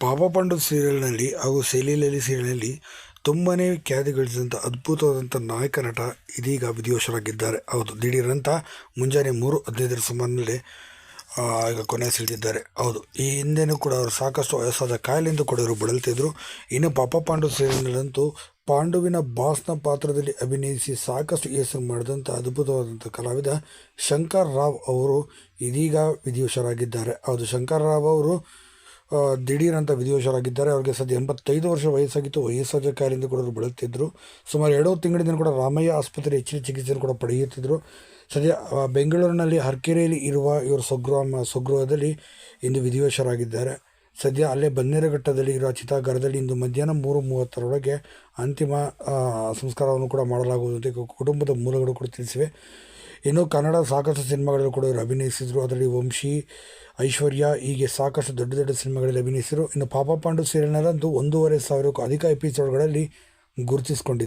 ಪಾಪ ಪಾಂಡು ಸೀರಿಯಲ್ನಲ್ಲಿ ಹಾಗೂ ಸೆಲಿಲಲಿ ಸೀರಿಯಲ್ನಲ್ಲಿ ತುಂಬಾ ಖ್ಯಾತಿ ಗಳಿಸಿದಂಥ ಅದ್ಭುತವಾದಂಥ ನಾಯಕ ನಟ ಇದೀಗ ವಿಧಿವಶರಾಗಿದ್ದಾರೆ ಹೌದು ದಿಢೀರಂತ ಮುಂಜಾನೆ ಮೂರು ಹದಿನೈದರ ಸುಮಾರಿನಲ್ಲಿ ಈಗ ಕೊನೆ ಸಿಳಿದಿದ್ದಾರೆ ಹೌದು, ಈ ಹಿಂದೆನೂ ಕೂಡ ಅವರು ಸಾಕಷ್ಟು ವಯಸ್ಸಾದ ಕಾಯಿಲೆಂದು ಕೂಡ ಇವರು ಬಳಲ್ತಿದ್ರು. ಇನ್ನು ಪಾಪ ಪಾಂಡು ಸೀರಿಯಲ್ನಲ್ಲಂತೂ ಪಾಂಡುವಿನ ಬಾಸ್ನ ಪಾತ್ರದಲ್ಲಿ ಅಭಿನಯಿಸಿ ಸಾಕಷ್ಟು ಹೆಸರು ಮಾಡಿದಂಥ ಅದ್ಭುತವಾದಂಥ ಕಲಾವಿದ ಶಂಕರ್ ರಾವ್ ಅವರು ಇದೀಗ ವಿಧಿವಶರಾಗಿದ್ದಾರೆ ಹೌದು, ಶಂಕರ್ ರಾವ್ ಅವರು ದಿಢೀರಂತ ವಿಧಿವಶರಾಗಿದ್ದಾರೆ. ಅವರಿಗೆ ಸದ್ಯ ಎಂಬತ್ತೈದು ವರ್ಷ ವಯಸ್ಸಾಗಿತ್ತು. ವಯಸ್ಸಾದ ಕಾಯಿಲೆಯಿಂದ ಕೂಡ ಅವರು ಬಳಲುತ್ತಿದ್ದರು ಸುಮಾರು ಎರಡು ತಿಂಗಳಿಂದ ಕೂಡ ರಾಮಯ್ಯ ಆಸ್ಪತ್ರೆ ಹೆಚ್ಚಿನ ಚಿಕಿತ್ಸೆಯನ್ನು ಕೂಡ ಪಡೆಯುತ್ತಿದ್ದರು ಸದ್ಯ ಬೆಂಗಳೂರಿನಲ್ಲಿ ಹರ್ಕೆರೆಯಲ್ಲಿ ಇರುವ ಇವರು ಸ್ವಗೃಹ ಸ್ವಗೃಹದಲ್ಲಿ ಇಂದು ವಿಧಿವಶರಾಗಿದ್ದಾರೆ. ಸದ್ಯ ಅಲ್ಲೇ ಬನ್ನೇರಘಟ್ಟದಲ್ಲಿ ಇರುವ ಚಿತಾಗಾರದಲ್ಲಿ ಇಂದು ಮಧ್ಯಾಹ್ನ ಮೂರು ಮೂವತ್ತರೊಳಗೆ ಅಂತಿಮ ಸಂಸ್ಕಾರವನ್ನು ಕೂಡ ಮಾಡಲಾಗುವುದು ಕುಟುಂಬದ ಮೂಲಗಳು ಕೂಡ ತಿಳಿಸಿವೆ. ಇನ್ನು ಕನ್ನಡ ಸಾಕಷ್ಟು ಸಿನಿಮಾಗಳಲ್ಲಿ ಕೂಡ ಇವರು ಅಭಿನಯಿಸಿದರು. ಅದರಲ್ಲಿ ವಂಶಿ, ಐಶ್ವರ್ಯ ಹೀಗೆ ಸಾಕಷ್ಟು ದೊಡ್ಡ ದೊಡ್ಡ ಸಿನಿಮಾಗಳಲ್ಲಿ ಅಭಿನಯಿಸಿದರು. ಇನ್ನು ಪಾಪ ಪಾಂಡು ಸೀರಿಯಲ್ನಲ್ಲಂತೂ ಒಂದೂವರೆ ಸಾವಿರಕ್ಕೂ ಅಧಿಕ ಎಪಿಸೋಡ್ಗಳಲ್ಲಿ ಗುರುತಿಸಿಕೊಂಡಿದ್ದಾರೆ.